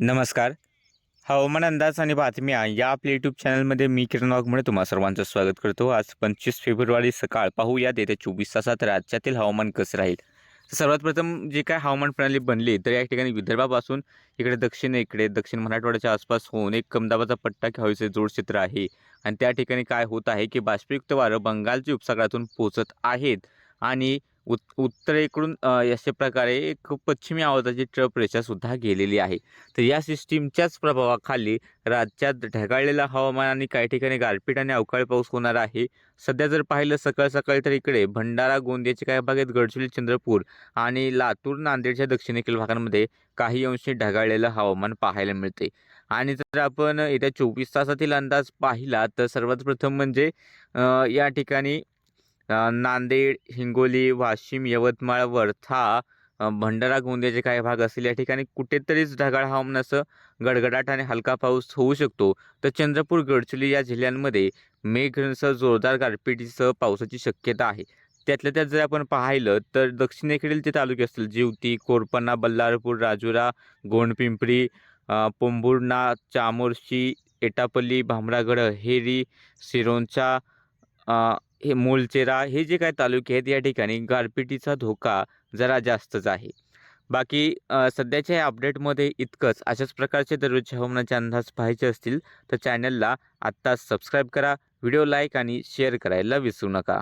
नमस्कार. हवामान अंदाज आणि बातम्या या आपल्या यूट्यूब चॅनलमध्ये मी किरण वाघमुळे तुम्हा सर्वांचं स्वागत करतो. आज पंचवीस फेब्रुवारी सकाळ पाहूया. येत्या चोवीस तासात राज्यातील हवामान कसं राहील? सर्वात प्रथम जे काय हवामान प्रणाली बनली तर या ठिकाणी विदर्भापासून इकडे दक्षिण इकडे दक्षिण मराठवाड्याच्या आसपास होऊन एक कमदाबाचा पट्टा हवेचे जोड क्षेत्र आहे. आणि त्या ठिकाणी काय होत आहे की बाष्पयुक्त वारं बंगालच्या उपसागरातून पोचत आहेत. आणि उत उत्तरेकडून अशा प्रकारे एक पश्चिमी आवाजाची ट्रप रेषासुद्धा गेलेली आहे. तर या सिस्टीमच्याच प्रभावाखाली राज्यात ढगाळलेलं हवामान आणि काही ठिकाणी गारपीट आणि अवकाळी पाऊस होणार आहे. सध्या जर पाहिलं सकाळ सकाळी तर इकडे भंडारा गोंदियाच्या काही भागात गडचिरोली चंद्रपूर आणि लातूर नांदेडच्या दक्षिणेकडील भागांमध्ये काही अंशी ढगाळलेलं हवामान पाहायला मिळते. आणि जर आपण येत्या चोवीस तासातील अंदाज पाहिला तर सर्वात प्रथम म्हणजे या ठिकाणी नांदेड हिंगोली वाशिम यवतमाळ वर्धा भंडारा गोंदियाचे काही भाग असतील या ठिकाणी कुठेतरीच ढगाळ हवामानाचं गडगडाट आणि हलका पाऊस होऊ शकतो. तर चंद्रपूर गडचिरोली या जिल्ह्यांमध्ये मेघसह जोरदार गारपिटीसह पावसाची शक्यता आहे. त्यातल्या त्यात जर आपण पाहिलं तर दक्षिणेकडील जे तालुके असतील जिवती कोरपणा बल्लारपूर राजुरा गोंडपिंपरी पोंभुर्णा चामोर्शी एटापल्ली भामरागड हेरी सिरोंचा हे मूलचेरा हे जे काही तालुके आहेत या ठिकाणी गारपिटीचा धोका जरा जास्तच आहे. बाकी सध्याच्या या अपडेटमध्ये इतकंच. अशाच प्रकारचे दररोजचे हवामानाचे अंदाज पाहायचे असतील तर चॅनलला आत्ताच सबस्क्राईब करा व्हिडिओ लाईक आणि शेअर करायला विसरू नका.